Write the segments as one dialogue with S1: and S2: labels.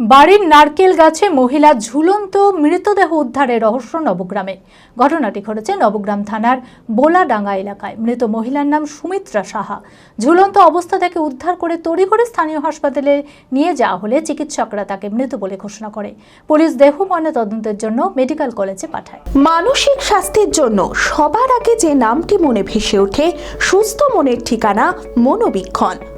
S1: বাড়ির নারকেল গাছে মহিলা ঝুলন্ত মৃতদেহ উদ্ধারের রহস্য নবগ্রামে। ঘটনাটি ঘটেছে নবগ্রাম থানার বোলাডাঙ্গা এলাকায়। মৃত মহিলার নাম সুমিত্রা সাহা। ঝুলন্ত অবস্থা থেকে উদ্ধার করে তড়িঘড়ি স্থানীয় হাসপাতালে নিয়ে যাওয়া হলে চিকিৎসকরা তাকে মৃত বলে ঘোষণা করে। পুলিশ দেহ ময়নাতদন্তের জন্য মেডিকেল কলেজে পাঠায়।
S2: মানসিক স্বাস্থ্যের জন্য সবার আগে যে নামটি মনে ভেসে ওঠে, সুস্থ মনের ঠিকানা মনোবীক্ষণ।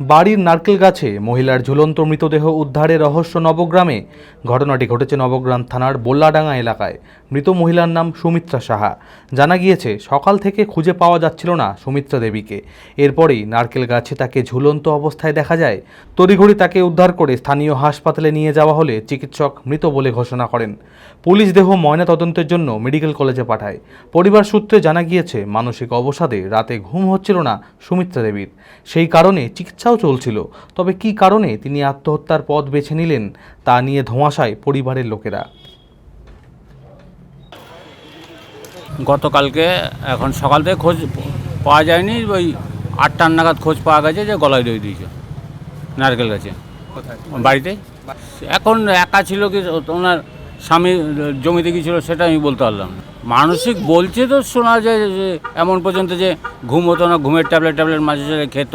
S3: বাড়ির নারকেল গাছে মহিলার ঝুলন্ত মৃতদেহ উদ্ধারের রহস্য নবগ্রামে। ঘটনাটি ঘটেছে নবগ্রাম থানার বোল্লাডাঙ্গা এলাকায়। মৃত মহিলার নাম সুমিত্রা সাহা। জানা গিয়েছে, সকাল থেকে খুঁজে পাওয়া যাচ্ছিল না সুমিত্রা দেবীকে। এরপরেই নারকেল গাছে তাকে ঝুলন্ত অবস্থায় দেখা যায়। তড়িঘড়ি তাকে উদ্ধার করে স্থানীয় হাসপাতালে নিয়ে যাওয়া হলে চিকিৎসক মৃত বলে ঘোষণা করেন। পুলিশ দেহ ময়না তদন্তের জন্য মেডিকেল কলেজে পাঠায়। পরিবার সূত্রে জানা গিয়েছে, মানসিক অবসাদে রাতে ঘুম হচ্ছিল না সুমিত্রা দেবীর। সেই কারণে চিকিৎসাও চলছিল তবে কী কারণে তিনি আত্মহত্যার পথ বেছে নিলেন তা নিয়ে ধোঁয়াশায় পরিবারের লোকেরা।
S4: গতকালকে এখন সকাল থেকে খোঁজ পাওয়া যায়নি ওই আটটার নাগাদ খোঁজ পাওয়া গেছে যে গলায় রয়ে দিয়েছে নারকেল গাছে। বাড়িতে? এখন একা ছিল কি ওনার স্বামী জমিতে গিয়েছিল সেটা আমি বলতে পারলাম না। মানসিক বলছে তো শোনা যায় যে এমন পর্যন্ত যে ঘুম হতো না ঘুমের ট্যাবলেট ট্যাবলেট মাঝে সাঝে খেত।